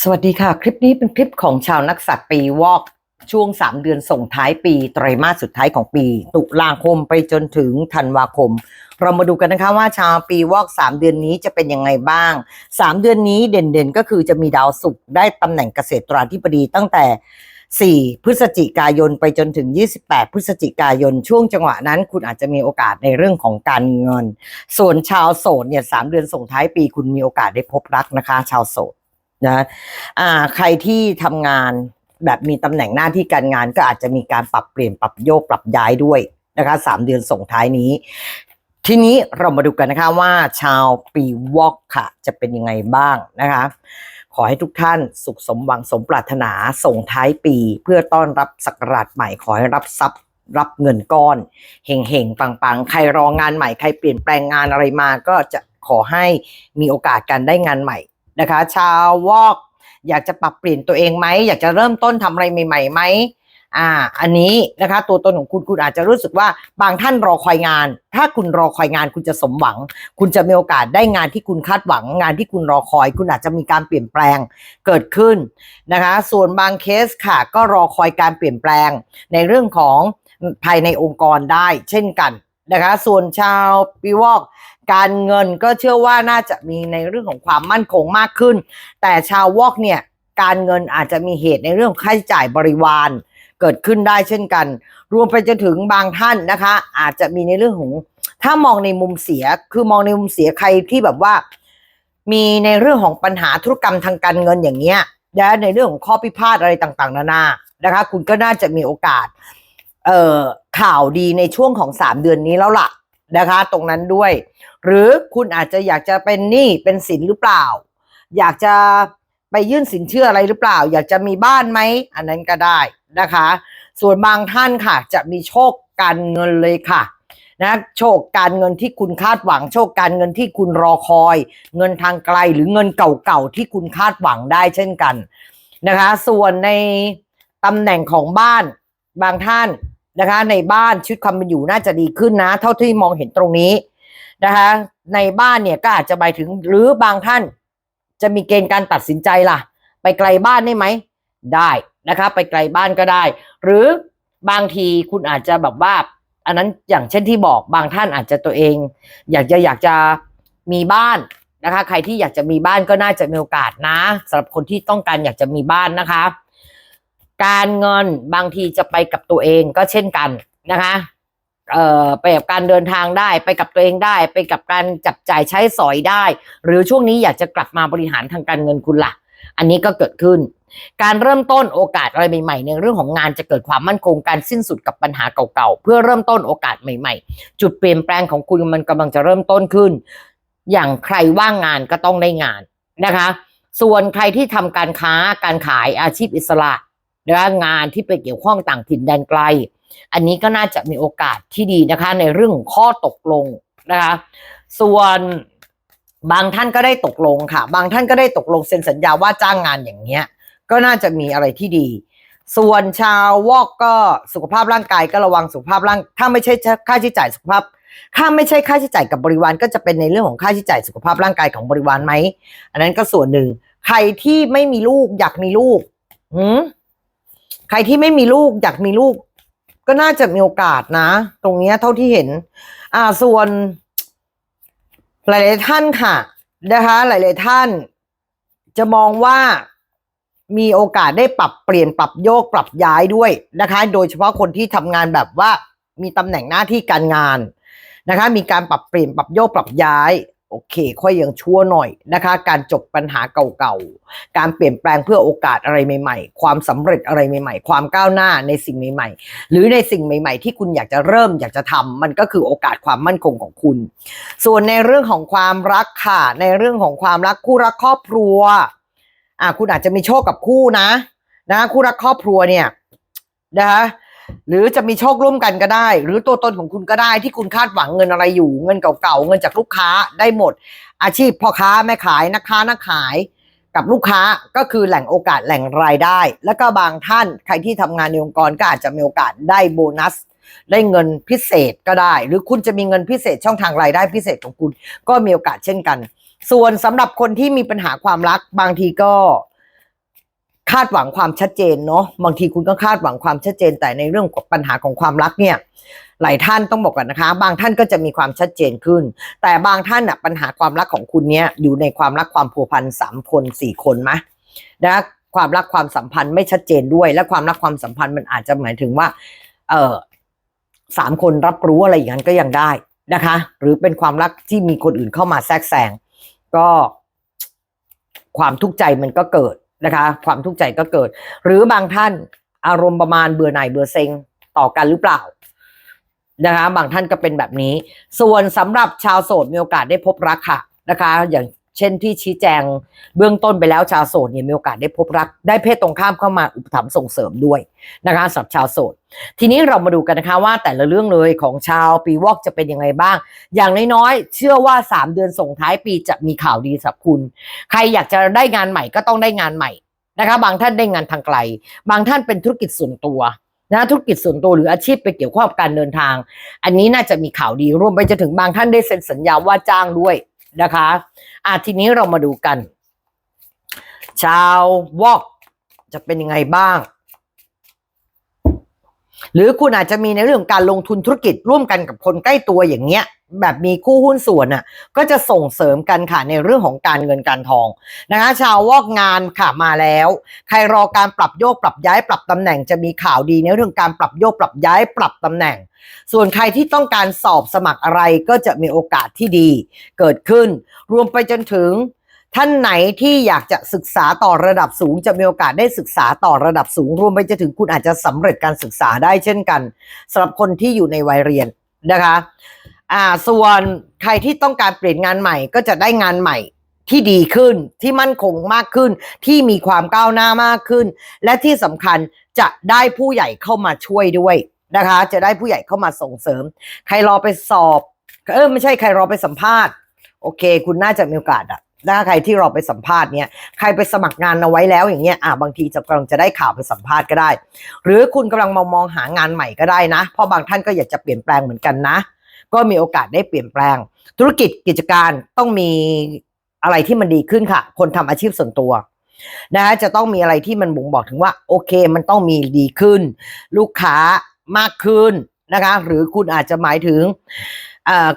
สวัสดีค่ะ คลิปนี้เป็นคลิปของชาวนักสัตว์ปีวอกช่วง 3 เดือนส่งท้ายปีไตรมาสสุดท้ายของปี ตุลาคมไปจนถึงธันวาคม เรามาดูกันนะคะว่าชาวปีวอก 3 เดือนนี้จะเป็นยังไงบ้าง 3 เดือนนี้เด่นๆ ก็คือจะมีดาวศุกร์ได้ตำแหน่งเกษตราธิบดีตั้งแต่ 4 พฤศจิกายนไปจนถึง 28 พฤศจิกายนช่วงจังหวะนั้น คุณอาจจะมีโอกาสในเรื่องของการเงิน ส่วนชาวโสดเนี่ยสามเดือนส่งท้ายปีคุณมีโอกาสได้พบรักนะคะ ชาวโสด นะอ่าใครที่ทำงานแบบมีตำแหน่งหน้าที่การงานก็อาจจะมีการปรับเปลี่ยนปรับโยกปรับย้ายด้วยนะคะสามเดือนส่งท้ายนี้ ทีนี้เรามาดูกันนะคะว่าชาวปีวอกค่ะ จะเป็นยังไงบ้างนะคะ ขอให้ทุกท่านสุขสมหวังสมปรารถนาส่งท้ายปี เพื่อต้อนรับศักราชใหม่ขอให้รับทรัพย์รับเงินก้อนเฮงเฮงๆปังๆ ใครรองานใหม่ใครเปลี่ยนแปลงงานอะไรมาก็จะขอให้มีโอกาสการได้งานใหม่ นะคะ ชาววอก อยากจะปรับเปลี่ยนตัวเองไหมอยากจะเริ่มต้นทำอะไรใหม่ๆไหมอ่า อันนี้นะคะตัวตนของคุณคุณอาจจะรู้สึกว่าบางท่านรอคอยงาน ถ้าคุณรอคอยงานคุณจะสมหวัง คุณจะมีโอกาสได้งานที่คุณคาดหวัง งานที่คุณรอคอย คุณอาจจะมีการเปลี่ยนแปลงเกิดขึ้นนะคะ ส่วนบางเคสค่ะ ก็รอคอยการเปลี่ยนแปลงในเรื่องของภายในองค์กรได้เช่นกันนะคะ ส่วนชาวปีวอก การเงินก็เชื่อว่าน่าจะมีในเรื่องของความมั่นคงมากขึ้น แต่ชาววอกเนี่ยการเงินอาจจะมีเหตุในเรื่องของค่าใช้จ่ายบริวารเกิดขึ้นได้เช่นกัน รวมไปจนถึงบางท่านนะคะ อาจจะมีในเรื่องของถ้ามองในมุมเสียคือมองในมุมเสียใครที่แบบว่า มีในเรื่องของปัญหาธุรกรรมทางการเงินอย่างเงี้ยและในเรื่องของข้อพิพาทอะไรต่างๆ นานานะคะ คุณก็น่าจะมีโอกาส เอ่อข่าวดีในช่วงของสามเดือนนี้แล้วล่ะ นะคะ ตรงนั้นด้วย หรือคุณอาจจะอยากจะเป็นหนี้เป็นสินหรือเปล่า อยากจะไปยื่นสินเชื่ออะไรหรือเปล่า อยากจะมีบ้านไหมอันนั้นก็ได้นะคะ ส่วนบางท่านค่ะ จะมีโชคการเงินเลยค่ะนะโชคการเงินที่คุณคาดหวัง โชคการเงินที่คุณรอคอย เงินทางไกลหรือเงินเก่าๆที่คุณคาดหวังได้เช่นกันนะคะ ส่วนในตำแหน่งของบ้านบางท่าน นะคะ ในบ้านชีวิตความเป็นอยู่น่าจะดีขึ้นนะ เท่าที่มองเห็นตรงนี้นะคะ ในบ้านเนี่ยก็อาจจะหมายถึงหรือบางท่านจะมีเกณฑ์การตัดสินใจล่ะ ไปไกลบ้านได้ไหมได้นะคะไปไกลบ้านก็ได้ หรือบางทีคุณอาจจะแบบว่า อันนั้นอย่างเช่นที่บอกบางท่านอาจจะตัวเอง อยากจะอยากจะมีบ้านนะคะ ใครที่อยากจะมีบ้านก็น่าจะมีโอกาสนะสำหรับคนที่ต้องการอยากจะมีบ้านนะคะ การเงินบางทีจะไปกับตัวเองก็เช่นกันนะคะ เอ่อไปกับการเดินทางได้ ไปกับตัวเองได้ ไปกับการจับจ่ายใช้สอยได้ หรือช่วงนี้อยากจะกลับมาบริหารทางการเงินคุณละ่ะ อันนี้ก็เกิดขึ้น การเริ่มต้นโอกาสอะไรใหม่ๆในเรื่องของงานจะเกิดความมั่นคงการสิ้นสุดกับปัญหาเก่าๆเพื่อเริ่มต้นโอกาสใหม่ ๆ จุดเปลี่ยนแปลงของคุณมันกำลังจะเริ่มต้นขึ้น อย่างใครว่างงานก็ต้องได้งานนะคะ ส่วนใครที่ทำการค้าการขายอาชีพอิสระ นะคะงานที่ไปเกี่ยวข้องต่างถิ่นแดนไกล อันนี้ก็น่าจะมีโอกาสที่ดีนะคะ ในเรื่องของข้อตกลงนะคะ ส่วนบางท่านก็ได้ตกลงค่ะ บางท่านก็ได้ตกลงเซ็นสัญญาว่าจ้างงานอย่างเงี้ย ก็น่าจะมีอะไรที่ดี ส่วนชาววอกก็สุขภาพร่างกายก็ระวังสุขภาพร่าง ถ้าไม่ใช่ค่าใช้จ่ายสุขภาพถ้าไม่ใช่ค่าใช้จ่ายกับบริวารก็จะเป็นในเรื่องของค่าใช้จ่ายสุขภาพร่างกายของบริวารไหม อันนั้นก็ส่วนหนึ่ง ใครที่ไม่มีลูกอยากมีลูกหืม ใครที่ไม่มีลูกอยากมีลูก ก็น่าจะมีโอกาสนะ ตรงนี้เท่าที่เห็น อ่าส่วน หลายๆท่านค่ะนะคะ หลายๆท่าน จะมองว่ามีโอกาสได้ปรับเปลี่ยนปรับโยกปรับย้ายด้วยนะคะ โดยเฉพาะคนที่ทำงานแบบว่ามีตำแหน่งหน้าที่การงานนะคะ มีการปรับเปลี่ยนปรับโยกปรับย้าย โอเค ค่อยยังชั่วหน่อยนะคะ การจบปัญหาเก่าๆ การเปลี่ยนแปลงเพื่อโอกาสอะไรใหม่ๆ ความสำเร็จอะไรใหม่ๆ ความก้าวหน้าในสิ่งใหม่ๆ หรือในสิ่งใหม่ ๆ ที่คุณอยากจะเริ่มอยากจะทำมันก็คือโอกาสความมั่นคงของคุณ ส่วนในเรื่องของความรักค่ะ ในเรื่องของความรักคู่รักครอบครัว อ่าคุณอาจจะมีโชคกับคู่นะ นะคู่รักครอบครัวเนี่ยนะคะ หรือจะมีโชคร่วมกันก็ได้ หรือตัวตนของคุณก็ได้ที่คุณคาดหวังเงินอะไรอยู่ เงินเก่าๆเงินจากลูกค้าได้หมด อาชีพพ่อค้าแม่ขายนักค้านักขายกับลูกค้าก็คือแหล่งโอกาสแหล่งรายได้ แล้วก็บางท่านใครที่ทำงานในองค์กรก็อาจจะมีโอกาสได้โบนัส ได้เงินพิเศษก็ได้ หรือคุณจะมีเงินพิเศษช่องทางรายได้พิเศษของคุณ ก็มีโอกาสเช่นกัน ส่วนสำหรับคนที่มีปัญหาความรักบางทีก็ คาดหวังความชัดเจนเนาะบางทีคุณก็คาดหวังความชัดเจน แต่ในเรื่องปัญหาของความรักเนี่ยหลายท่านต้องบอกกันนะคะ บางท่านก็จะมีความชัดเจนขึ้น แต่บางท่านอะปัญหาความรักของคุณเนี่ยอยู่ในความรักความผูกพันสามคนสี่คนไหมนะความรักความสัมพันธ์ไม่ชัดเจนด้วย และความรักความสัมพันธ์มันอาจจะหมายถึงว่า เออสามคนรับรู้อะไรอย่างนั้นก็ยังได้นะคะ หรือเป็นความรักที่มีคนอื่นเข้ามาแทรกแซงก็ความทุกข์ใจมันก็เกิด นะคะ ความทุกข์ใจก็เกิด หรือบางท่านอารมณ์ประมาณเบื่อหน่ายเบื่อเซ็งต่อกันหรือเปล่านะคะบางท่านก็เป็นแบบนี้ ส่วนสำหรับชาวโสดมีโอกาสได้พบรักค่ะนะคะ อย่าง เช่นที่ชี้แจงเบื้องต้นไปแล้วชาวโสดเนี่ยมีโอกาสได้พบรัก ได้เพศตรงข้ามเข้ามาอุปถัมภ์ส่งเสริมด้วยนะคะสำหรับชาวโสด ทีนี้เรามาดูกันนะคะว่าแต่ละเรื่องเลยของชาวปีวอกจะเป็นยังไงบ้าง อย่างน้อยๆ เชื่อว่า 3 เดือนส่งท้ายปีจะมีข่าวดีสำหรับคุณ ใครอยากจะได้งานใหม่ก็ต้องได้งานใหม่นะคะบางท่านได้งานทางไกล บางท่านเป็นธุรกิจส่วนตัวนะธุรกิจส่วนตัวหรืออาชีพไปเกี่ยวข้องกับการเดินทาง อันนี้น่าจะมีข่าวดีรวมไปจนถึงบางท่านได้เซ็นสัญญาว่าจ้างด้วย นะคะอะทีนี้เรามาดูกัน ชาววอกจะเป็นยังไงบ้าง หรือคุณอาจจะมีในเรื่องของการลงทุนธุรกิจร่วมกันกับคนใกล้ตัวอย่างเงี้ยแบบมีคู่หุ้นส่วนอะก็จะส่งเสริมกันค่ะในเรื่องของการเงินการทองนะคะชาววอกงานค่ะมาแล้ว ใครรอการปรับโยกปรับย้ายปรับตำแหน่งจะมีข่าวดีในเรื่องการปรับโยกปรับย้ายปรับตำแหน่ง ส่วนใครที่ต้องการสอบสมัครอะไรก็จะมีโอกาสที่ดีเกิดขึ้น รวมไปจนถึงท่านไหนที่อยากจะศึกษาต่อระดับสูงจะมีโอกาสได้ศึกษาต่อระดับสูง รวมไปจนถึงคุณอาจจะสำเร็จการศึกษาได้เช่นกันสำหรับคนที่อยู่ในวัยเรียนนะคะ อ่าส่วนใครที่ต้องการเปลี่ยนงานใหม่ก็จะได้งานใหม่ที่ดีขึ้นที่มั่นคงมากขึ้น ที่มีความก้าวหน้ามากขึ้น และที่สำคัญจะได้ผู้ใหญ่เข้ามาช่วยด้วยนะคะ จะได้ผู้ใหญ่เข้ามาส่งเสริม ใครรอไปสอบเออไม่ใช่ใครรอไปสัมภาษณ์ โอเค คุณน่าจะมีโอกาสอะถ้าใครที่รอไปสัมภาษณ์เนี่ยใครไปสมัครงานเอาไว้แล้วอย่างเงี้ยอะบางทีจะกำลังจะได้ข่าวไปสัมภาษณ์ก็ได้ หรือคุณกำลังมองมองหางานใหม่ก็ได้นะ เพราะบางท่านก็อยากจะเปลี่ยนแปลงเหมือนกันนะ ก็มีโอกาสได้เปลี่ยนแปลง ธุรกิจกิจการต้องมีอะไรที่มันดีขึ้นค่ะ คนทำอาชีพส่วนตัวนะคะจะต้องมีอะไรที่มันบ่งบอกถึงว่า โอเค มันต้องมีดีขึ้น ลูกค้ามากขึ้นนะคะ หรือคุณอาจจะหมายถึง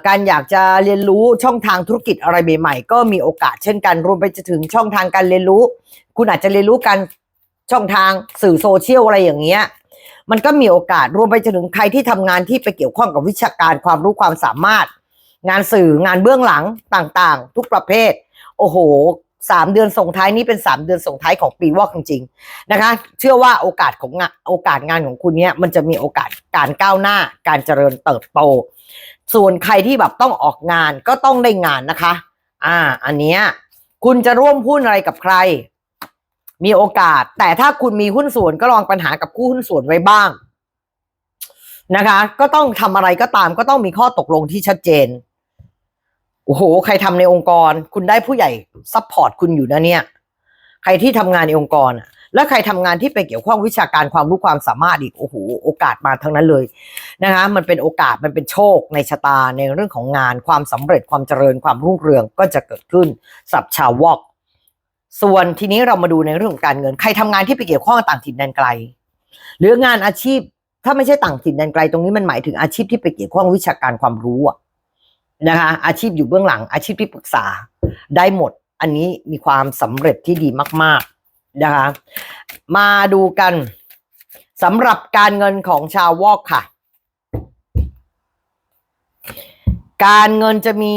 การอยากจะเรียนรู้ช่องทางธุรกิจอะไรใหม่ๆก็มีโอกาสเช่นกันรวมไปจนถึงช่องทางการเรียนรู้ คุณอาจจะเรียนรู้การช่องทางสื่อโซเชียลอะไรอย่างเงี้ย มันก็มีโอกาสรวมไปจนถึงใครที่ทำงานที่ไปเกี่ยวข้องกับวิชาการความรู้ความสามารถ งานสื่องานเบื้องหลังต่างๆ ทุกประเภท โอ้โหสามเดือนส่งท้ายนี้เป็นสามเดือนส่งท้ายของปีวอกจริงๆนะคะ เชื่อว่าโอกาสของงานโอกาสงานของคุณเนี้ยมันจะมีโอกาสการก้าวหน้า การเจริญเติบโต ส่วนใครที่แบบต้องออกงานก็ต้องได้งานนะคะ อ่า อันเนี้ยคุณจะร่วมหุ้นอะไรกับใคร มีโอกาส แต่ถ้าคุณมีหุ้นส่วนก็ลองปัญหากับคู่หุ้นส่วนไว้บ้างนะคะ ก็ต้องทำอะไรก็ตามก็ต้องมีข้อตกลงที่ชัดเจนโอ้โห ใครทำในองค์กร คุณได้ผู้ใหญ่ซัพพอร์ตคุณอยู่นะเนี่ย ใครที่ทำงานในองค์กรแล้วใครทำงานที่ไปเกี่ยวข้องวิชาการความรู้ความสามารถอีกโอ้โหโอกาสมาทั้งนั้นเลยนะคะ มันเป็นโอกาสมันเป็นโชคในชะตาในเรื่องของงานความสำเร็จความเจริญความรุ่งเรืองก็จะเกิดขึ้นสับชาววอก ส่วนทีนี้เรามาดูในเรื่องของการเงิน ใครทำงานที่ไปเกี่ยวข้องกับต่างถิ่นแดนไกล หรืองานอาชีพ ถ้าไม่ใช่ต่างถิ่นแดนไกล ตรงนี้มันหมายถึงอาชีพที่ไปเกี่ยวข้องวิชาการความรู้นะคะ อาชีพอยู่เบื้องหลัง อาชีพที่ปรึกษาได้หมด อันนี้มีความสำเร็จที่ดีมาก ๆนะคะ มาดูกันสำหรับการเงินของชาววอกค่ะ การเงินจะมี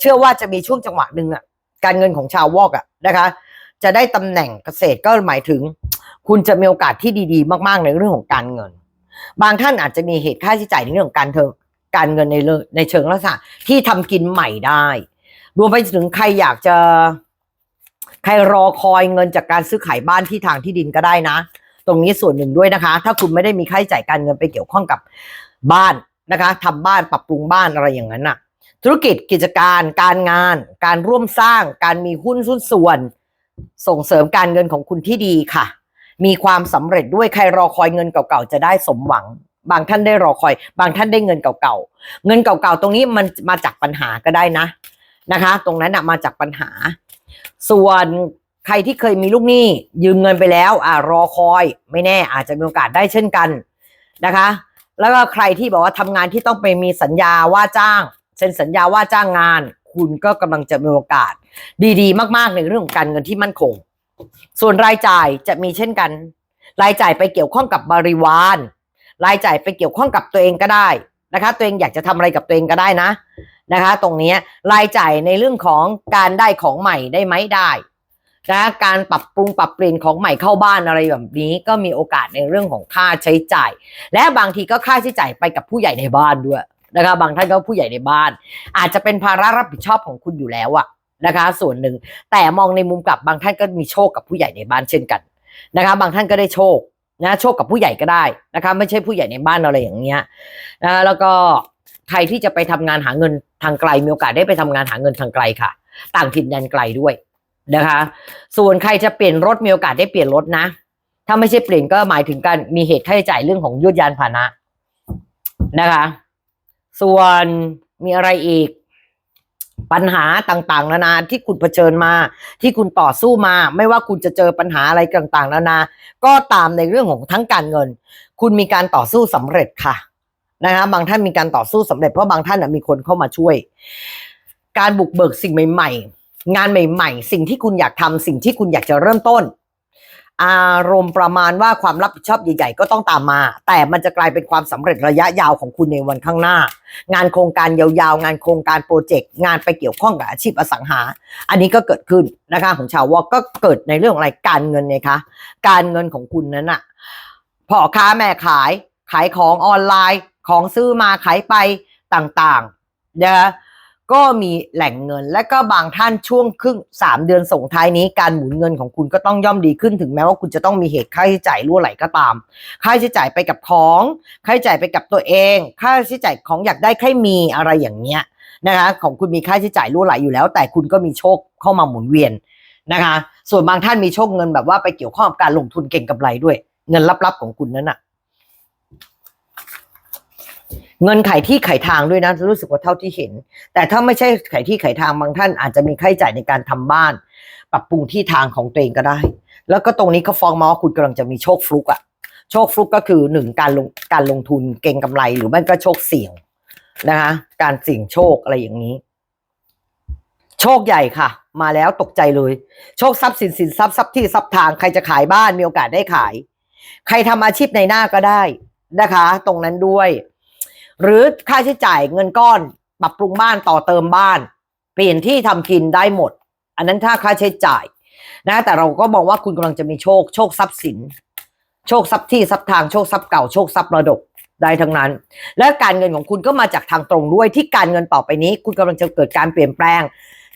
เชื่อว่าจะมีช่วงจังหวะหนึ่งอะ การเงินของชาววอกอะนะคะ จะได้ตำแหน่งเกษตรก็หมายถึง คุณจะมีโอกาสที่ดีๆ มากๆในเรื่องของการเงิน บางท่านอาจจะมีเหตุค่าใช้จ่ายในเรื่องของการเทิงการเงินในในเชิงลักษณะที่ทำกินใหม่ได้รวมไปถึงใครอยากจะ ใครรอคอยเงินจากการซื้อขายบ้านที่ทางที่ดินก็ได้นะ ตรงนี้ส่วนหนึ่งด้วยนะคะ ถ้าคุณไม่ได้มีค่าใช้จ่ายการเงินไปเกี่ยวข้องกับบ้านนะคะทำบ้านปรับปรุงบ้านอะไรอย่างนั้นน่ะ ธุรกิจกิจการ การงาน การร่วมสร้าง การมีหุ้นหุ้นส่วน ส่งเสริมการเงินของคุณที่ดีค่ะ มีความสำเร็จด้วยใครรอคอยเงินเก่าๆจะได้สมหวัง บางท่านได้รอคอย บางท่านได้เงินเก่าๆเงินเก่าๆตรงนี้มันมาจากปัญหาก็ได้นะนะคะ ตรงนั้นนะมาจากปัญหา ส่วนใครที่เคยมีลูกหนี้ยืมเงินไปแล้ว อ่ารอคอย ไม่แน่ อาจจะมีโอกาสได้เช่นกันนะคะ แล้วก็ใครที่บอกว่าทำงานที่ต้องไปมีสัญญาว่าจ้าง เซ็นสัญญาว่าจ้างงาน คุณก็กำลังจะมีโอกาส ดีๆ มากๆในเรื่องของการเงินที่มั่นคง ส่วนรายจ่ายจะมีเช่นกัน รายจ่ายไปเกี่ยวข้องกับบริวาร รายจ่ายไปเกี่ยวข้องกับตัวเองก็ได้นะคะ ตัวเองอยากจะทำอะไรกับตัวเองก็ได้นะนะคะ ตรงนี้รายจ่ายในเรื่องของการได้ของใหม่ได้ไหมได้นะการปรับปรุงปรับเปลี่ยนของใหม่เข้าบ้านอะไรแบบนี้ ก็มีโอกาสในเรื่องของค่าใช้จ่าย และบางทีก็ค่าใช้จ่ายไปกับผู้ใหญ่ในบ้านด้วย นะคะบางท่านก็ผู้ใหญ่ในบ้าน อาจจะเป็นภาระรับผิดชอบของคุณอยู่แล้วอะนะคะ ส่วนหนึ่งแต่มองในมุมกลับบางท่านก็มีโชคกับผู้ใหญ่ในบ้านเช่นกันนะคะ บางท่านก็ได้โชคนะโชคกับผู้ใหญ่ก็ได้นะคะ ไม่ใช่ผู้ใหญ่ในบ้านอะไรอย่างเงี้ยนะแล้วก็ใครที่จะไปทำงานหาเงินทางไกลมีโอกาสได้ไปทำงานหาเงินทางไกลค่ะ ต่างถิ่นแดนไกลด้วยนะคะ ส่วนใครจะเปลี่ยนรถมีโอกาสได้เปลี่ยนรถนะ ถ้าไม่ใช่เปลี่ยนก็หมายถึงการมีเหตุค่าใช้จ่ายเรื่องของยวดยานพาหนะนะคะ ส่วนมีอะไรอีก ปัญหาต่างๆ นานาที่คุณเผชิญมา ที่คุณต่อสู้มา ไม่ว่าคุณจะเจอปัญหาอะไรต่างๆ นานา ก็ตามในเรื่องของทั้งการเงิน คุณมีการต่อสู้สำเร็จค่ะนะคะบางท่านมีการต่อสู้สำเร็จเพราะบางท่านมีคนเข้ามาช่วย การบุกเบิกสิ่งใหม่ ๆ งานใหม่ ๆ สิ่งที่คุณอยากทำสิ่งที่คุณอยากจะเริ่มต้น อารมณ์ประมาณว่าความรับผิดชอบใหญ่ๆก็ต้องตามมา แต่มันจะกลายเป็นความสำเร็จระยะยาวของคุณในวันข้างหน้า งานโครงการยาวๆ งานโครงการโปรเจกต์งานไปเกี่ยวข้องกับอาชีพอสังหา อันนี้ก็เกิดขึ้นนะคะของชาววอกก็เกิดในเรื่ององอะไรการเงินไงคะการเงินของคุณนั้นอะพ่อค้าแม่ขายขายของออนไลน์ ของซื้อมาขายไปต่างๆนะคะ ก็มีแหล่งเงิน และก็บางท่านช่วงครึ่งสามเดือนส่งท้ายนี้การหมุนเงินของคุณก็ต้องย่อมดีขึ้นถึงแม้ว่าคุณจะต้องมีเหตุค่าใช้จ่ายรั่วไหลก็ตาม ค่าใช้จ่ายไปกับของค่าใช้จ่ายไปกับตัวเอง ค่าใช้จ่ายของอยากได้ใครมีอะไรอย่างเงี้ยนะคะของคุณมีค่าใช้จ่ายรั่วไหลอยู่แล้ว แต่คุณก็มีโชคเข้ามาหมุนเวียนนะคะ ส่วนบางท่านมีโชคเงินแบบว่าไปเกี่ยวข้องกับการลงทุนเก่งกำไรด้วย เงินลับๆของคุณนั้นอะ เงินไขที่ไขทางด้วยนะ รู้สึกว่าเท่าที่เห็น แต่ถ้าไม่ใช่ไขที่ไขทางบางท่านอาจจะมีค่าใช้จ่ายในการทำบ้าน ปรับปรุงที่ทางของตัวเองก็ได้ แล้วก็ตรงนี้เขาฟ้องมาว่าคุณกำลังจะมีโชคฟลุกอะโชคฟลุกก็คือหนึ่งการลงการลงทุนเก่งกำไรหรือไม่ก็โชคเสี่ยงนะคะการเสี่ยงโชคอะไรอย่างนี้ โชคใหญ่ค่ะ มาแล้วตกใจเลย โชคทรัพย์สินสินทรัพย์ทรัพย์ที่ทรัพย์ทางใครจะขายบ้านมีโอกาสได้ขาย ใครทำอาชีพในหน้าก็ได้นะคะ ตรงนั้นด้วย หรือค่าใช้จ่ายเงินก้อน ปรับปรุงบ้านต่อเติมบ้าน เปลี่ยนที่ทำกินได้หมด อันนั้นถ้าค่าใช้จ่ายนะแต่เราก็มองว่าคุณกำลังจะมีโชค โชคทรัพย์สิน โชคทรัพย์ที่ทรัพย์ทางโชคทรัพย์เก่าโชคทรัพย์ระดกได้ทั้งนั้น และการเงินของคุณก็มาจากทางตรงด้วยที่การเงินต่อไปนี้ คุณกำลังจะเกิดการเปลี่ยนแปลง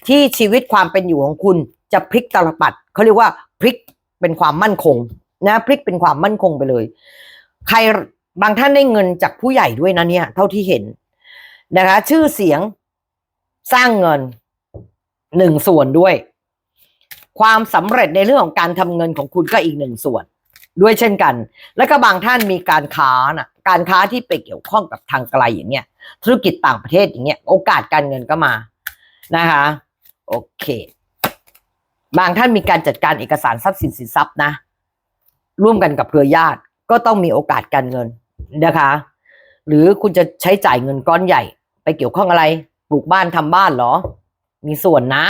ที่ชีวิตความเป็นอยู่ของคุณจะพลิกตลปัดเขาเรียกว่าพลิกเป็นความมั่นคงนะพลิกเป็นความมั่นคงไปเลย ใคร บางท่านได้เงินจากผู้ใหญ่ด้วยนะเนี่ย เท่าที่เห็นนะคะ ชื่อเสียงสร้างเงินหนึ่งส่วนด้วย ความสำเร็จในเรื่องของการทำเงินของคุณก็อีกหนึ่งส่วน ด้วยเช่นกัน แล้วก็บางท่านมีการค้านะการค้าที่ไปเกี่ยวข้องกับทางไกลอย่างเงี้ยธุรกิจต่างประเทศอย่างเงี้ยโอกาสการเงินก็มานะคะ โอเค บางท่านมีการจัดการเอกสารทรัพย์สินสินทรัพย์นะ ร่วมกันกับเครือญาติก็ต้องมีโอกาสการเงิน นะคะ หรือคุณจะใช้จ่ายเงินก้อนใหญ่ ไปเกี่ยวข้องอะไร ปลูกบ้านทำบ้านเหรอ มีส่วนนะ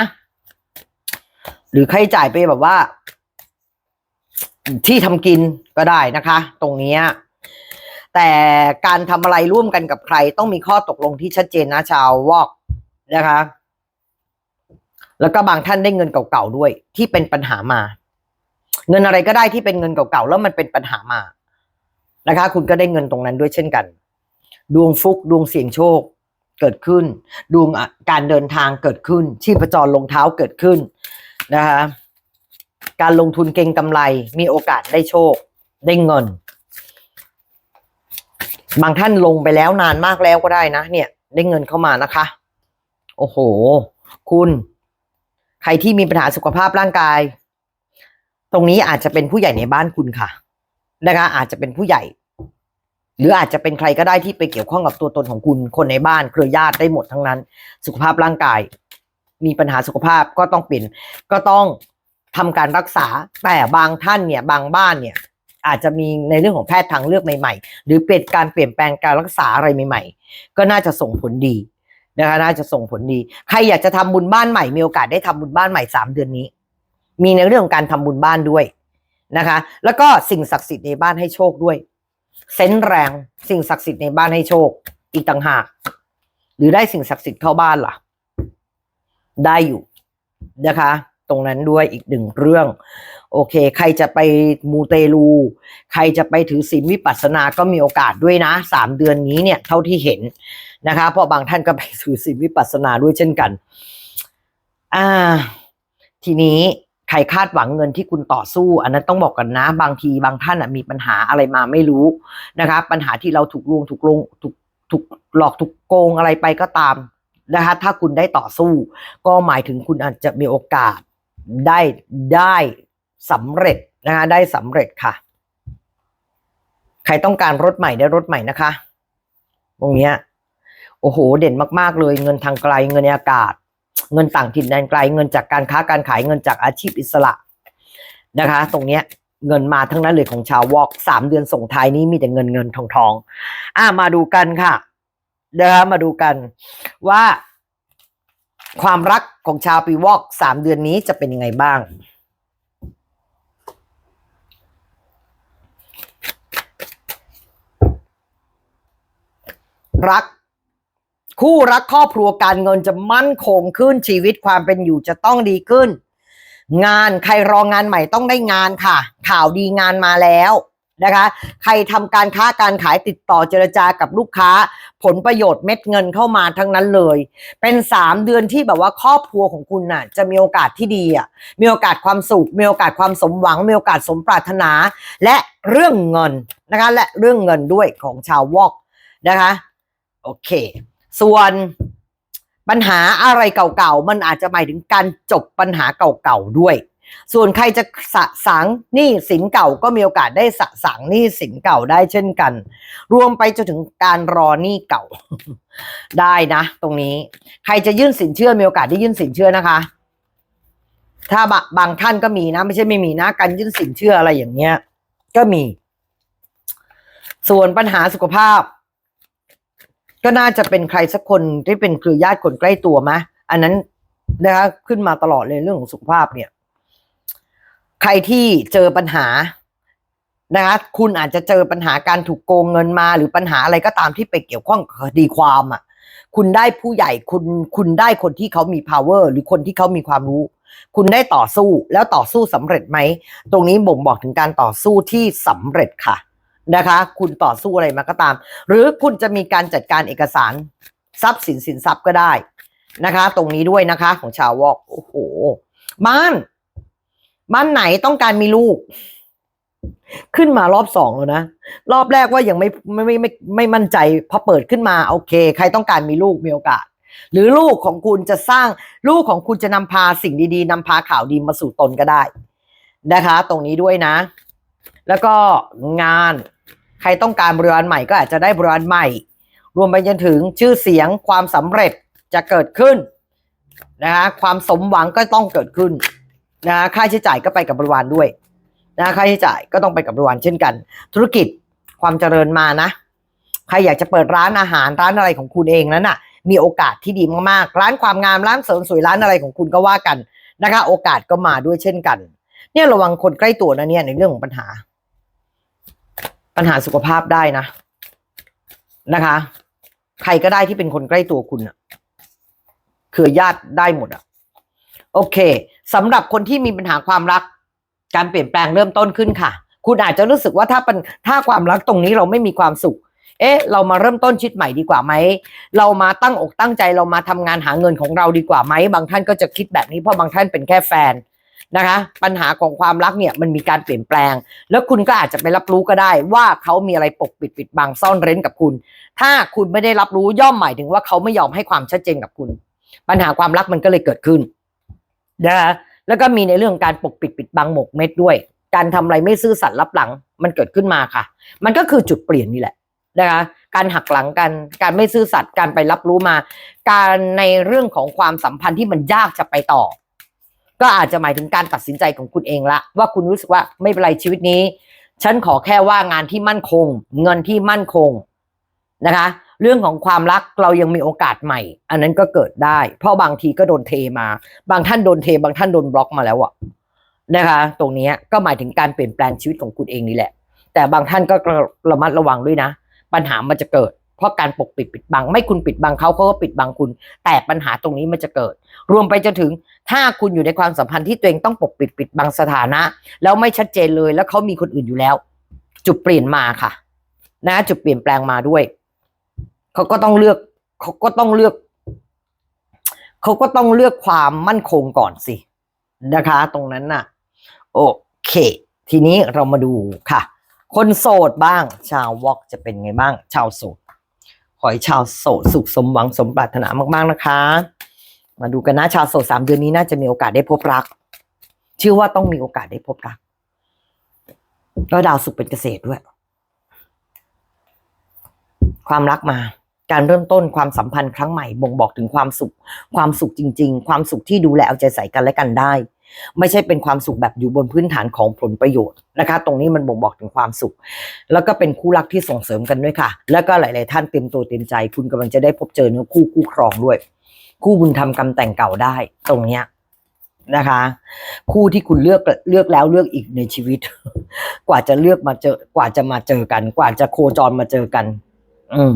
หรือใครจ่ายไปแบบว่า ที่ทำกินก็ได้นะคะ ตรงนี้แต่การทำอะไรร่วมกันกับใคร ต้องมีข้อตกลงที่ชัดเจนนะชาววอกนะคะ แล้วก็บางท่านได้เงินเก่าๆด้วย ที่เป็นปัญหามา เงินอะไรก็ได้ที่เป็นเงินเก่าๆแล้วมันเป็นปัญหามา นะคะ คุณก็ได้เงินตรงนั้นด้วยเช่นกัน ดวงฟุกดวงเสี่ยงโชคเกิดขึ้น ดวงการเดินทางเกิดขึ้น ชีพจรลงเท้าเกิดขึ้นนะคะการลงทุนเก่งกำไรมีโอกาสได้โชค ได้เงิน บางท่านลงไปแล้วนานมากแล้วก็ได้นะ เนี่ย ได้เงินเข้ามานะคะ โอ้โห คุณ ใครที่มีปัญหาสุขภาพร่างกาย ตรงนี้อาจจะเป็นผู้ใหญ่ในบ้านคุณค่ะ นะคะอาจจะเป็นผู้ใหญ่ หรืออาจจะเป็นใครก็ได้ที่ไปเกี่ยวข้องกับตัวตนของคุณ คนในบ้านเครือญาติได้หมดทั้งนั้น สุขภาพร่างกาย มีปัญหาสุขภาพก็ต้องเปลี่ยนก็ต้องทำการรักษาแต่บางท่านเนี่ยบางบ้านเนี่ยอาจจะมีในเรื่องของแพทย์ทางเลือกใหม่ๆ หรือเปลี่ยนการเปลี่ยนแปลงการรักษาอะไรใหม่ๆ ก็น่าจะส่งผลดีนะคะน่าจะส่งผลดี ใครอยากจะทำบุญบ้านใหม่มีโอกาสได้ทำบุญบ้านใหม่สามเดือนนี้ มีในเรื่องของการทำบุญบ้านด้วย นะคะ แล้วก็สิ่งศักดิ์สิทธิ์ในบ้านให้โชคด้วย เซนแรงสิ่งศักดิ์สิทธิ์ในบ้านให้โชค อีกต่างหาก หรือได้สิ่งศักดิ์สิทธิ์เข้าบ้านล่ะ ได้อยู่นะคะ ตรงนั้นด้วยอีกหนึ่งเรื่อง โอเค ใครจะไปมูเตลู ใครจะไปถือศีลวิปัสสนาก็มีโอกาสด้วยนะสามเดือนนี้เนี่ย เท่าที่เห็นนะคะ เพราะบางท่านก็ไปถือศีลวิปัสสนาด้วยเช่นกัน อ่า ทีนี้ ใครคาดหวังเงินที่คุณต่อสู้ อันนั้นต้องบอกกันนะ บางทีบางท่านมีปัญหาอะไรมาไม่รู้นะคะ ปัญหาที่เราถูกลวงถูกลงถูกถูกหลอกถูกโกงอะไรไปก็ตามนะคะถ้าคุณได้ต่อสู้ ก็หมายถึงคุณอาจจะมีโอกาสได้ได้สำเร็จนะคะได้สำเร็จค่ะ ใครต้องการรถใหม่ได้รถใหม่นะคะ ตรงเนี้ยโอ้โห เด่นมาก ๆ เลยเงินทางไกลเงินในอากาศ เงินต่างถิ่นแดนไกล เงินจากการค้าการขายเงินจากอาชีพอิสระนะคะ ตรงเนี้ยเงินมาทั้งนั้นเลยของชาววอกสามเดือนส่งท้ายนี้มีแต่เงินเงินทองทองอะมาดูกันค่ะนะคะมาดูกันว่า ความรักของชาวปีวอกสามเดือนนี้จะเป็นยังไงบ้างรัก คู่รักครอบครัวการเงินจะมั่นคงขึ้นชีวิตความเป็นอยู่จะต้องดีขึ้น งานใครรองานใหม่ต้องได้งานค่ะ ข่าวดีงานมาแล้วนะคะ ใครทำการค้าการขายติดต่อเจรจากับลูกค้า ผลประโยชน์เม็ดเงินเข้ามาทั้งนั้นเลย เป็นสามเดือนที่แบบว่าครอบครัวของคุณน่ะ จะมีโอกาสที่ดีอะมีโอกาสความสุขมีโอกาสความสมหวัง มีโอกาสสมปรารถนา และเรื่องเงินนะคะ และเรื่องเงินด้วยของชาววอกนะคะ โอเค ส่วนปัญหาอะไรเก่าๆ มันอาจจะหมายถึงการจบปัญหาเก่าๆด้วย ส่วนใครจะสะสางหนี้สินเก่าก็มีโอกาสได้สะสางหนี้สินเก่าได้เช่นกัน รวมไปจนถึงการรอหนี้เก่า ได้นะ ตรงนี้ ใครจะยื่นสินเชื่อมีโอกาสได้ยื่นสินเชื่อนะคะ ถ้าบบางท่านก็มีนะ ไม่ใช่ไม่มีนะการยื่นสินเชื่ออะไรอย่างเงี้ย ก็มี ส่วนปัญหาสุขภาพ ก็น่าจะเป็นใครสักคนที่เป็นเครือญาติคนใกล้ตัวมะ อันนั้นนะคะขึ้นมาตลอดเลยเรื่องของสุขภาพเนี่ย ใครที่เจอปัญหานะคะคุณอาจจะเจอปัญหาการถูกโกงเงินมาหรือปัญหาอะไรก็ตามที่ไปเกี่ยวข้องกับคดีความอะ คุณได้ผู้ใหญ่คุณคุณได้คนที่เขามี power หรือคนที่เขามีความรู้ คุณได้ต่อสู้แล้วต่อสู้สำเร็จไหม ตรงนี้บ่งบอกถึงการต่อสู้ที่สำเร็จค่ะ นะคะ คุณต่อสู้อะไรมาก็ตาม หรือคุณจะมีการจัดการเอกสารทรัพย์สินสินทรัพย์ก็ได้นะคะ ตรงนี้ด้วยนะคะของชาววอกโอ้โหบ้านบ้านไหนต้องการมีลูก ขึ้นมารอบสองแล้วนะ รอบแรกว่ายังไม่ไม่ไม่ไม่ไม่มั่นใจพอเปิดขึ้นมาโอเค ใครต้องการมีลูกมีโอกาส หรือลูกของคุณจะสร้างลูกของคุณจะนำพาสิ่งดีๆนำพาข่าวดีมาสู่ตนก็ได้นะคะ ตรงนี้ด้วยนะ แล้วก็งาน ใครต้องการบริวารใหม่ก็อาจจะได้บริวารใหม่ รวมไปจนถึงชื่อเสียงความสำเร็จจะเกิดขึ้นนะคะความสมหวังก็ต้องเกิดขึ้นนะคะค่าใช้จ่ายก็ไปกับบริวารด้วยนะค่าใช้จ่ายก็ต้องไปกับบริวารเช่นกัน ธุรกิจความเจริญมานะ ใครอยากจะเปิดร้านอาหารร้านอะไรของคุณเองนั้นน่ะ มีโอกาสที่ดีมากๆ ร้านความงามร้านเสริมสวยร้านอะไรของคุณก็ว่ากันนะคะ โอกาสก็มาด้วยเช่นกัน เนี่ยระวังคนใกล้ตัวนะเนี่ยในเรื่องของปัญหา ปัญหาสุขภาพได้นะ นะคะ ใครก็ได้ที่เป็นคนใกล้ตัวคุณอะเครือญาติได้หมดอะโอเคสำหรับคนที่มีปัญหาความรัก การเปลี่ยนแปลงเริ่มต้นขึ้นค่ะ คุณอาจจะรู้สึกว่าถ้าเป็นถ้าความรักตรงนี้เราไม่มีความสุข เอ๊ะ เรามาเริ่มต้นชีวิตใหม่ดีกว่าไหม เรามาตั้งอกตั้งใจเรามาทำงานหาเงินของเราดีกว่าไหม บางท่านก็จะคิดแบบนี้เพราะบางท่านเป็นแค่แฟน นะคะ ปัญหาของความรักเนี่ยมันมีการเปลี่ยนแปลง แล้วคุณก็อาจจะไปรับรู้ก็ได้ว่าเขามีอะไรปกปิดปิดบังซ่อนเร้นกับคุณ ถ้าคุณไม่ได้รับรู้ย่อมหมายถึงว่าเขาไม่ยอมให้ความชัดเจนกับคุณ ปัญหาความรักมันก็เลยเกิดขึ้นนะคะแล้วก็มีในเรื่องการปกปิดปิดบังหมกเม็ดด้วย การทำอะไรไม่ซื่อสัตย์รับหลัง มันเกิดขึ้นมาค่ะ มันก็คือจุดเปลี่ยนนี่แหละนะคะการหักหลังกันการไม่ซื่อสัตย์การไปรับรู้มา การในเรื่องของความสัมพันธ์ที่มันยากจะไปต่อ ก็อาจจะหมายถึงการตัดสินใจของคุณเองละ ว่าคุณรู้สึกว่าไม่เป็นไรชีวิตนี้ ฉันขอแค่ว่างานที่มั่นคง เงินที่มั่นคงนะคะ เรื่องของความรักเรายังมีโอกาสใหม่ อันนั้นก็เกิดได้ เพราะบางทีก็โดนเทมา บางท่านโดนเท บางท่านโดนบล็อกมาแล้วอะนะคะ ตรงนี้ก็หมายถึงการเปลี่ยนแปลงชีวิตของคุณเองนี่แหละ แต่บางท่านก็ระมัดระวังด้วยนะ ปัญหามันจะเกิด เพราะการปกปิดปิดบัง ไม่คุณปิดบังเขาเขาก็ปิดบังคุณ แต่ปัญหาตรงนี้มันจะเกิด รวมไปจนถึงถ้าคุณอยู่ในความสัมพันธ์ที่ตัวเองต้องปกปิดปิดบังสถานะ แล้วไม่ชัดเจนเลย แล้วเขามีคนอื่นอยู่แล้ว จุดเปลี่ยนมาค่ะ นะ จุดเปลี่ยนแปลงมาด้วยเขาก็ต้องเลือกเขาก็ต้องเลือกเขาก็ต้องเลือกความมั่นคงก่อนสินะคะ ตรงนั้นน่ะ โอเค ทีนี้เรามาดูค่ะ คนโสดบ้าง ชาววอกจะเป็นไงบ้าง ชาวโสดขอให้ชาวโสดสุขสมหวังสมปรารถนามาก ๆ นะคะ มาดูกันนะชาวโสดสามเดือนนี้น่าจะมีโอกาสได้พบรัก เชื่อว่าต้องมีโอกาสได้พบรักแล้วดาวสุขเป็นเกษตรด้วย ความรักมา การเริ่มต้นความสัมพันธ์ครั้งใหม่บ่งบอกถึงความสุข ความสุขจริง ๆ ความสุขที่ดูแลเอาใจใส่กันและกันได้ ไม่ใช่เป็นความสุขแบบอยู่บนพื้นฐานของผลประโยชน์นะคะ ตรงนี้มันบ่งบอกถึงความสุข แล้วก็เป็นคู่รักที่ส่งเสริมกันด้วยค่ะ แล้วก็หลาย ๆ ท่านเต็มตัวเต็มใจ คุณกำลังจะได้พบเจอเนื้อคู่คู่ครองด้วย คู่บุญทำกรรมแต่งเก่าได้ ตรงเนี้ยนะคะ คู่ที่คุณเลือกเลือกแล้วเลือกอีกในชีวิต กว่าจะเลือกมาเจอกว่าจะมาเจอกัน กว่าจะโคจรมาเจอกัน อืม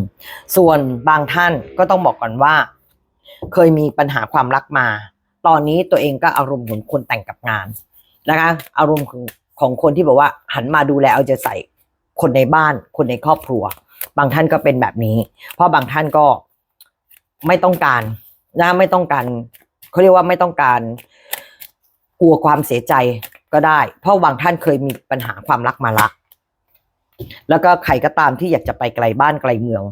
ส่วนบางท่านก็ต้องบอกก่อนว่า เคยมีปัญหาความรักมา ตอนนี้ตัวเองก็อารมณ์เหมือนคนแต่งกับงานนะคะ อารมณ์ของของคนที่บอกว่า หันมาดูแลเอาใจใส่คนในบ้าน คนในครอบครัว บางท่านก็เป็นแบบนี้ เพราะบางท่านก็ไม่ต้องการ นะไม่ต้องการเขาเรียกว่าไม่ต้องการกลัวความเสียใจก็ได้ เพราะบางท่านเคยมีปัญหาความรักมาละแล้วก็ใครก็ตามที่อยากจะไปไกลบ้านไกลเมือง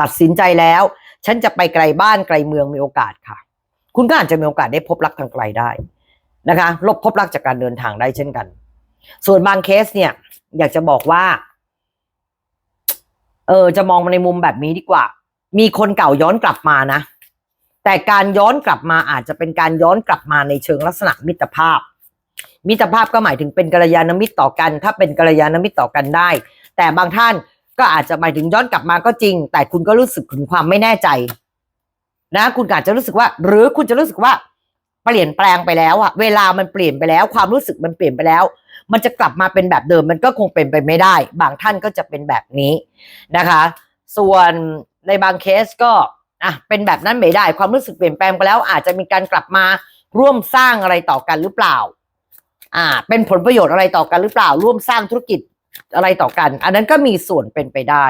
ตัดสินใจแล้ว ฉันจะไปไกลบ้านไกลเมืองมีโอกาสค่ะ คุณก็อาจจะมีโอกาสได้พบรักทางไกลได้นะคะลบพบรักจากการเดินทางได้เช่นกัน ส่วนบางเคสเนี่ย อยากจะบอกว่า เออจะมองมาในมุมแบบนี้ดีกว่า มีคนเก่าย้อนกลับมานะ แต่การย้อนกลับมาอาจจะเป็นการย้อนกลับมาในเชิงลักษณะมิตรภาพ มิตรภาพก็หมายถึงเป็นกัลยาณมิตรต่อกัน ถ้าเป็นกัลยาณมิตรต่อกันได้ แต่บางท่านก็อาจจะหมายถึงย้อนกลับมาก็จริง แต่คุณก็รู้สึกถึงความไม่แน่ใจ นะ คุณอาจจะรู้สึกว่า หรือคุณจะรู้สึกว่าเปลี่ยนแปลงไปแล้วอะเวลามันเปลี่ยนไปแล้ว ความรู้สึกมันเปลี่ยนไปแล้ว มันจะกลับมาเป็นแบบเดิมมันก็คงเป็นไปไม่ได้ บางท่านก็จะเป็นแบบนี้นะคะ ส่วนในบางเคสก็ อะเป็นแบบนั้นไม่ได้ความรู้สึกเปลี่ยนแปลงไปแล้ว อาจจะมีการกลับมาร่วมสร้างอะไรต่อกันหรือเปล่า อ่า เป็นผลประโยชน์อะไรต่อกันหรือเปล่า ร่วมสร้างธุรกิจอะไรต่อกัน อันนั้นก็มีส่วนเป็นไปได้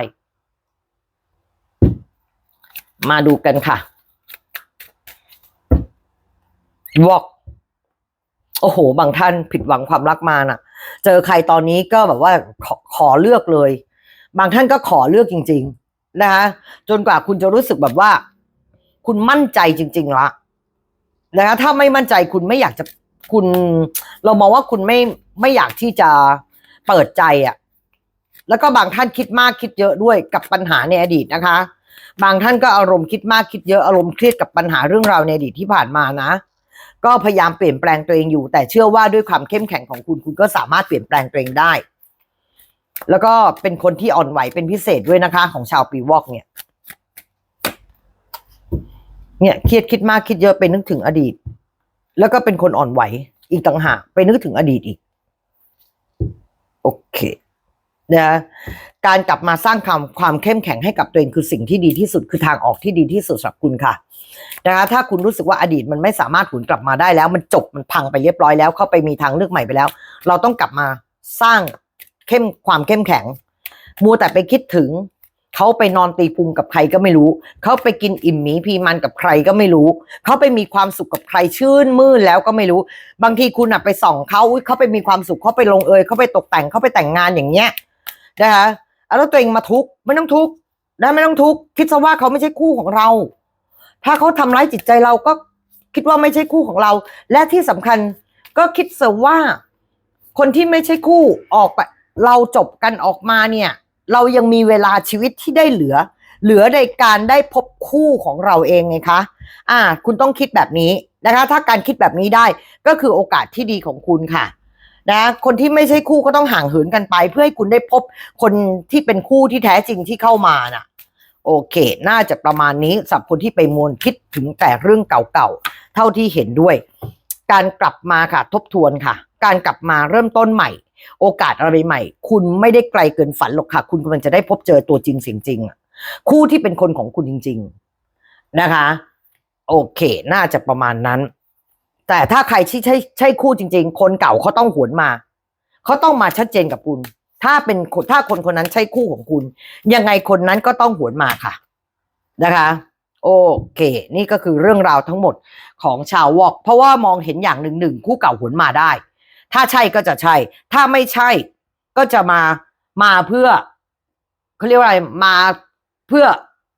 มาดูกันค่ะวอกโอ้โห บางท่านผิดหวังความรักมาน่ะ เจอใครตอนนี้ก็แบบว่าขอขอเลือกเลย บางท่านก็ขอเลือกจริง ๆ นะคะจนกว่าคุณจะรู้สึกแบบว่า คุณมั่นใจจริง ๆละนะคะถ้าไม่มั่นใจคุณไม่อยากจะคุณ เรามองว่าคุณไม่ไม่อยากที่จะเปิดใจอะ่ะ แล้วก็บางท่านคิดมากคิดเยอะด้วยกับปัญหาในอดีตนะคะ บางท่านก็อารมณ์คิดมากคิดเยอะอารมณ์เครียดกับปัญหาเรื่องราวในอดีตที่ผ่านมานะ ก็พยายามเปลี่ยนแปลงตัวเองอยู่ แต่เชื่อว่าด้วยความเข้มแข็งของคุณคุณก็สามารถเปลี่ยนแปลงตัวเองได้ แล้วก็เป็นคนที่อ่อนไหวเป็นพิเศษด้วยนะคะ ของชาวปีวอกเนี่ย เนี่ยเครียดคิดมากคิดเยอะไปนึกถึงอดีต แล้วก็เป็นคนอ่อนไหว อีกต่างหากไปนึกถึงอดีตอีก โอเคนะการกลับมาสร้างความความเข้มแข็งให้กับตัวเองคือสิ่งที่ดีที่สุดคือทางออกที่ดีที่สุดสำหรับคุณค่ะนะคะถ้าคุณรู้สึกว่าอดีตมันไม่สามารถหวนกลับมาได้แล้ว มันจบมันพังไปเรียบร้อยแล้วเข้าไปมีทางเลือกใหม่ไปแล้ว เราต้องกลับมาสร้าง เข้มความเข้มแข็ง มัวแต่ไปคิดถึงเขาไปนอนตีพุงกับใครก็ไม่รู้ เขาไปกินอิ่มหมีพีมันกับใครก็ไม่รู้ เขาไปมีความสุขกับใครชื่นมื่นแล้วก็ไม่รู้ บางทีคุณอะไปส่องเขาเขาไปมีความสุขเขาไปลงเอยเขาไปตกแต่งเขาไปแต่งงานอย่างเงี้ยนะคะแล้วตัวเองมาทุกข์ไม่ต้องทุกข์นะไม่ต้องทุกข์คิดซะว่าเขาไม่ใช่คู่ของเรา ถ้าเขาทำร้ายจิตใจเราก็คิดว่าไม่ใช่คู่ของเรา และที่สำคัญก็คิดซะว่า คนที่ไม่ใช่คู่ออกไป เราจบกันออกมาเนี่ย เรายังมีเวลาชีวิตที่ได้เหลือ เหลือในการได้พบคู่ของเราเองไงคะอ่า คุณต้องคิดแบบนี้นะคะ ถ้าการคิดแบบนี้ได้ก็คือโอกาสที่ดีของคุณค่ะนะคนที่ไม่ใช่คู่ก็ต้องห่างเหินกันไป เพื่อให้คุณได้พบคนที่เป็นคู่ที่แท้จริงที่เข้ามาน่ะ โอเค น่าจะประมาณนี้สำหรับคนที่ไปมวนคิดถึงแต่เรื่องเก่าๆ เท่าที่เห็นด้วย การกลับมาค่ะ ทบทวนค่ะ การกลับมาเริ่มต้นใหม่ โอกาสอะไรใหม่ คุณไม่ได้ไกลเกินฝันหรอกค่ะ คุณกำลังจะได้พบเจอตัวจริงเสียงจริงอะคู่ที่เป็นคนของคุณจริง ๆนะคะ โอเค น่าจะประมาณนั้น แต่ถ้าใครที่ใช่ใช่คู่จริง ๆ คนเก่าเขาต้องหวนมาเขาต้องมาชัดเจนกับคุณ ถ้าเป็นคนถ้าคนคนนั้นใช่คู่ของคุณ ยังไงคนนั้นก็ต้องหวนมาค่ะ นะคะ โอเค นี่ก็คือเรื่องราวทั้งหมดของชาววอกเพราะว่ามองเห็นอย่างหนึ่งหนึ่งคู่เก่าหวนมาได้ ถ้าใช่ก็จะใช่ ถ้าไม่ใช่ก็จะมามาเพื่อเขาเรียกว่าอะไรมาเพื่อ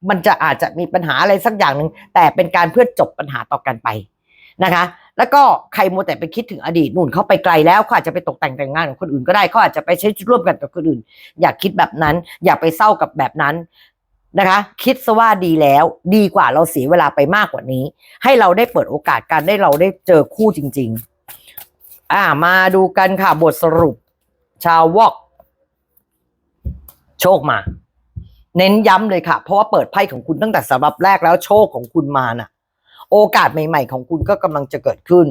มันจะอาจจะมีปัญหาอะไรสักอย่างหนึ่งแต่เป็นการเพื่อจบปัญหาต่อกันไปนะคะ แล้วก็ใครโมแต่ไปคิดถึงอดีตนู่นเขาไปไกลแล้วเขาอาจจะไปตกแต่งแต่งงานกับคนอื่นก็ได้เขาอาจจะไปใช้ร่วมกันกับคนอื่น อย่าคิดแบบนั้น อย่าไปเศร้ากับแบบนั้นนะคะ คิดซะว่าดีแล้ว ดีกว่าเราเสียเวลาไปมากกว่านี้ ให้เราได้เปิดโอกาสกันได้เราได้เจอคู่จริง ๆ อ่ามาดูกันค่ะบทสรุป ชาววอกโชคมา เน้นย้ำเลยค่ะ เพราะว่าเปิดไพ่ของคุณตั้งแต่สำหรับแรกแล้วโชคของคุณมาน่ะ โอกาสใหม่ ๆ ของคุณก็กำลังจะเกิดขึ้น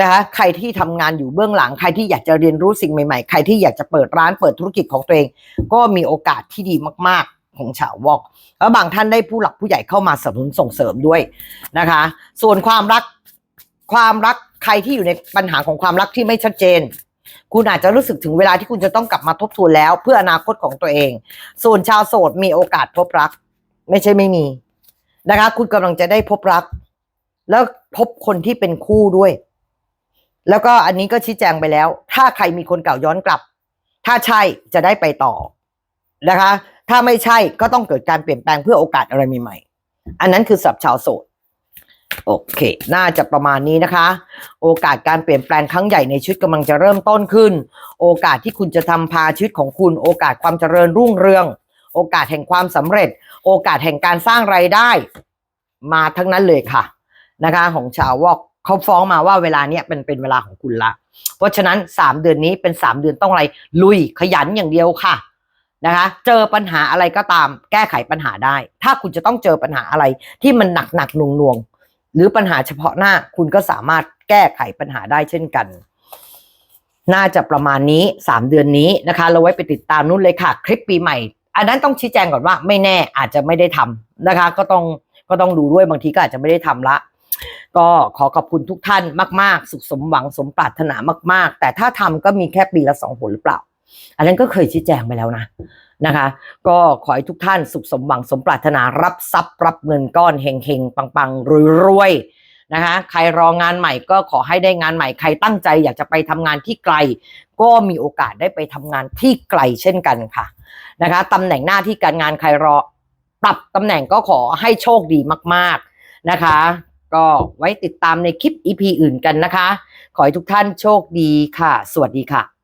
นะคะใครที่ทำงานอยู่เบื้องหลังใครที่อยากจะเรียนรู้สิ่งใหม่ๆ ใครที่อยากจะเปิดร้านเปิดธุรกิจของตัวเอง ก็มีโอกาสที่ดีมาก ๆ ของชาววอกแล้วบางท่านได้ผู้หลักผู้ใหญ่เข้ามาสนับสนุนส่งเสริมด้วยนะคะ ส่วนความรัก ความรักใครที่อยู่ในปัญหาของความรักที่ไม่ชัดเจน คุณอาจจะรู้สึกถึงเวลาที่คุณจะต้องกลับมาทบทวนแล้ว เพื่ออนาคตของตัวเอง ส่วนชาวโสดมีโอกาสพบรัก ไม่ใช่ไม่มีนะคะ คุณกำลังจะได้พบรัก แล้วพบคนที่เป็นคู่ด้วย แล้วก็อันนี้ก็ชี้แจงไปแล้ว ถ้าใครมีคนเก่าย้อนกลับ ถ้าใช่จะได้ไปต่อนะคะ ถ้าไม่ใช่ก็ต้องเกิดการเปลี่ยนแปลงเพื่อโอกาสอะไรใหม่ๆอันนั้นคือสับชาวโสด โอเค น่าจะประมาณนี้นะคะ โอกาสการเปลี่ยนแปลงครั้งใหญ่ในชีวิตกำลังจะเริ่มต้นขึ้น โอกาสที่คุณจะทำพาชีวิตของคุณ โอกาสความเจริญรุ่งเรือง โอกาสแห่งความสำเร็จ โอกาสแห่งการสร้างไรายได้ มาทั้งนั้นเลยค่ะนะคะ ของชาววอกเขาฟ้องมาว่าเวลาเนี้ยเป็นเป็นเวลาของคุณละ เพราะฉะนั้นสามเดือนนี้เป็นสามเดือนต้องอะไร ลุยขยันอย่างเดียวค่ะนะคะ เจอปัญหาอะไรก็ตาม แก้ไขปัญหาได้ ถ้าคุณจะต้องเจอปัญหาอะไรที่มันหนักหนักหน่วงหน่วง หรือปัญหาเฉพาะหน้าคุณก็สามารถแก้ไขปัญหาได้เช่นกัน น่าจะประมาณนี้สามเดือนนี้นะคะ เราไว้ไปติดตามนู่นเลยค่ะ คลิปปีใหม่ อันนั้นต้องชี้แจงก่อนว่าไม่แน่อาจจะไม่ได้ทำนะคะ ก็ต้องก็ต้องดูด้วยบางทีก็อาจจะไม่ได้ทำละ ก็ขอขอบคุณทุกท่านมาก ๆ สุขสมหวังสมปรารถนามาก ๆ แต่ถ้าทำก็มีแค่ปีละสองหนหรือเปล่า อันนั้นก็เคยชี้แจงไปแล้วนะ นะคะ ก็ขอให้ทุกท่านสุขสมหวังสมปรารถนารับทรัพย์รับเงินก้อนเฮงเฮงปังปังรวยรวยๆนะคะใครรองานใหม่ก็ขอให้ได้งานใหม่ใครตั้งใจอยากจะไปทำงานที่ไกล ก็มีโอกาสได้ไปทำงานที่ไกลเช่นกันค่ะนะคะตำแหน่งหน้าที่การงานใครรอปรับตำแหน่งก็ขอให้โชคดีมาก ๆนะคะ ก็ไว้ติดตามในคลิป EP อื่นกันนะคะ ขอให้ทุกท่านโชคดีค่ะ สวัสดีค่ะ